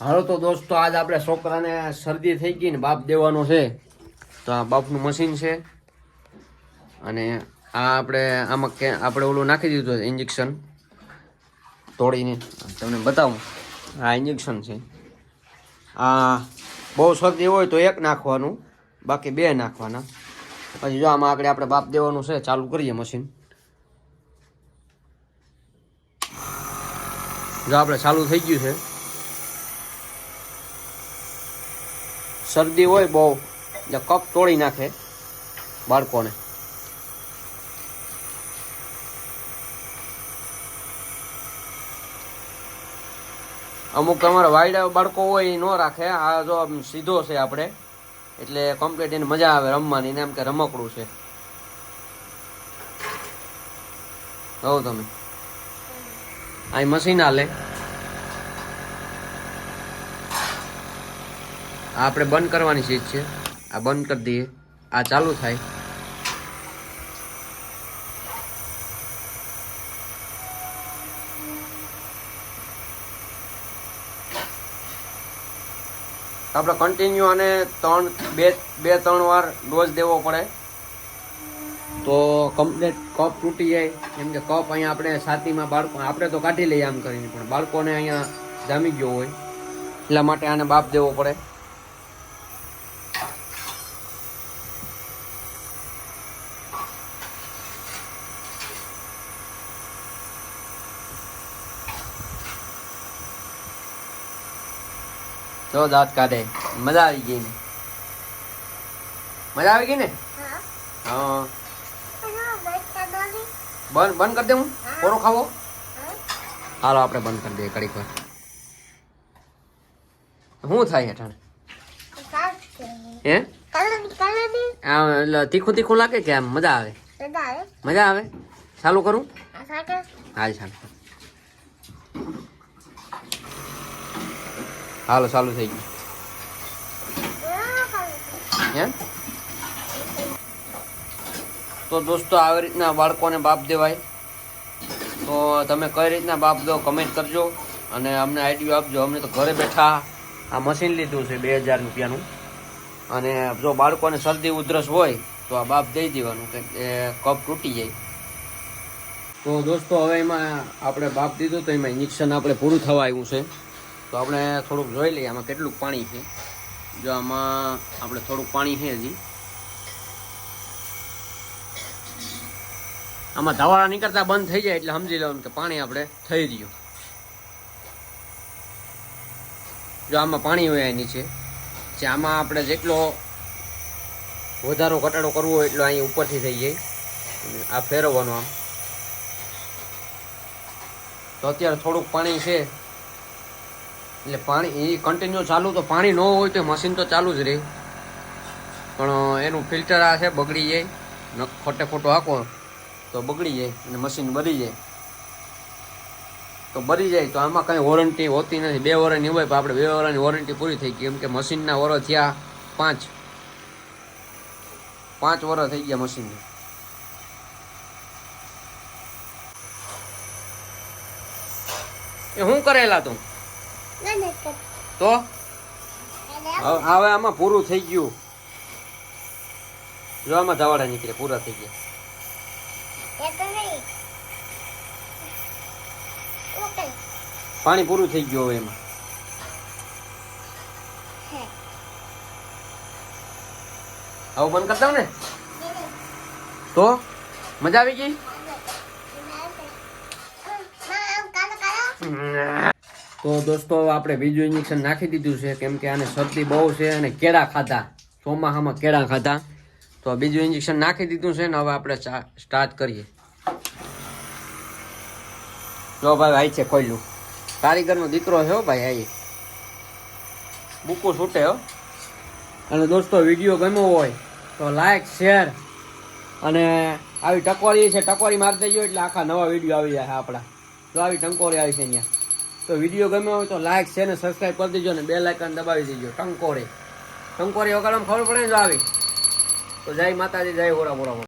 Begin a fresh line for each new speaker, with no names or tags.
હાલો તો દોસ્તો, આજ આપણે છોકરાને શરદી થઈ ગઈ ને બાપ દેવાનો છે. તો આ બાપનું મશીન છે. અને આ આપણે આમાં કે આપણે ઓલું નાખી દીધું ઇન્જેક્શન તોડીને. તમને બતાવું, આ ઇન્જેક્શન છે. આ બહુ શરદી હોય તો એક નાખવાનું, બાકી બે નાખવાના. પછી જો આમાં આગળ આપણે બાપ દેવાનું છે, ચાલુ કરીએ મશીન જો આપણે ચાલુ થઈ ગયું છે. શરદી હોય બહુ, એટલે કપ તોડી નાખે બાળકોને. અમુક તમારા વાયડા બાળકો હોય એ ન રાખે. આ જો સીધો છે આપણે, એટલે કમ્પ્લીટ એને મજા આવે રમવાની, એને એમ કે રમકડું છે. કહો તમે. આ મશીન હાલે. આ આપણે બંધ કરવાની ચીજ છે. આ બંધ કરી દઈએ. આ ચાલુ થાય. આપણે કન્ટિન્યુ અને ત્રણ, બે બે, ત્રણ વાર ડોઝ દેવો પડે. તો કમ્પ્લીટ કપ તૂટી જાય. કેમ કે કપ અહીંયા આપણે છાતીમાં બાળકો આપણે તો કાઢી લઈએ આમ કરીને, પણ બાળકોને અહીંયા જામી ગયો હોય. એટલા માટે આને બાપ દેવો પડે. જો દાંત કાઢે. મજા આવી ગઈ ને? મજા આવી ગઈ ને? હા. બંધ બંધ કરી દે હું? કોરો ખાવો? હાલો આપણે બંધ કરી દઈએ કડીક વાર. શું થાય હેઠળ હે? એટલે તીખું તીખું લાગે કે આમ મજા આવે? મજા આવે. ચાલુ કરું? હાલ ચાલ. હાલો, ચાલુ થઈ ગયું. હે તો દોસ્તો, આવી રીતના બાળકોને બાપ દેવાય. તો તમે કઈ રીતના બાપ દો કમેન્ટ કરજો અને અમને આઈડિયો આપજો. અમને તો ઘરે બેઠા આ મશીન લીધું છે બે હજાર રૂપિયાનું. અને જો બાળકોને શરદી, ઉધરસ હોય, તો આ બાપ દઈ દેવાનું કે કપ તૂટી જાય. તો દોસ્તો, હવે એમાં આપણે બાપ દીધું તો એમાં ઇન્જેક્શન આપણે પૂરું થવા આવ્યું છે. તો આપણે થોડુંક જોઈ લઈએ આમાં કેટલું પાણી છે. જો આમાં આપણે થોડુંક પાણી છે હજી. આમાં ધવાળા નીકળતા બંધ થઈ જાય એટલે સમજી લેવાનું કે પાણી આપણે થઈ રહ્યું. જો આમાં પાણી હોય છે. જે આમાં આપણે જેટલો વધારો ઘટાડો કરવો હોય એટલો અહીં ઉપરથી થઈ જાય. આ ફેરવવાનો આમ. તો અત્યારે થોડુંક પાણી છે. એટલે પાણી, એ કન્ટિન્યુ ચાલુ તો પાણી ન હોય તો મશીન તો ચાલુ જ રહે પણ એનું ફિલ્ટર આ છે, બગડી જાય. ન, ખોટે ખોટો હાકો તો બગડી જાય અને મશીન બરી જાય. તો બરી જાય, તો આમાં કંઈ વોરંટી હોતી નથી. બે વર્ષની હોય, પણ આપણે બે વર્ષની વોરંટી પૂરી થઈ ગઈ. કેમ કે મશીનના વરસ થયા પાંચ. પાંચ વર્ષ થઈ ગયા મશીનને એ શું કરેલા તું? તો? હવે આમાં પૂરું થઈ ગયું. જો આમાં ધવાડા નીકળે પૂરા થઈ ગયા. પાણી પૂરું થઈ ગયું હવે એમાં. આવું બંધ કરતા ને? તો? મજા આવી ગઈ? તો દોસ્તો, આપણે બીજું ઇન્જેક્શન નાખી દીધું છે. કેમ કે આને શરદી બહુ છે અને કેળા ખાધા. ચોમાસામાં કેળા ખાધા. તો બીજું ઇન્જેક્શન નાખી દીધું છે ને હવે આપણે સ્ટાર્ટ કરીએ. જો ભાઈ, આઈ છે ખોલ્યું કારીગરનો દીકરો છે ભાઈ, આઈ. બુકો છૂટે હો. અને દોસ્તો, વીડિયો ગમ્યો હોય તો લાઈક શેર અને આવી ટકોરી છે, ટકોરી મારી દેજો એટલે આખા નવા વીડિયો આવી જાય આપણા. તો આવી ટંકોરી આવી છે અહીંયા. તો વીડિયો ગમ્યો હોય તો લાઇક છે ને સબસ્ક્રાઈબ કરી દેજો ને બે લાઇકન દબાવી દેજો. ટંકોરે. ટંકોરે વગાડવામાં ખબર પડે ને જો આવી? તો જય માતાજી, જય હોરા બોરા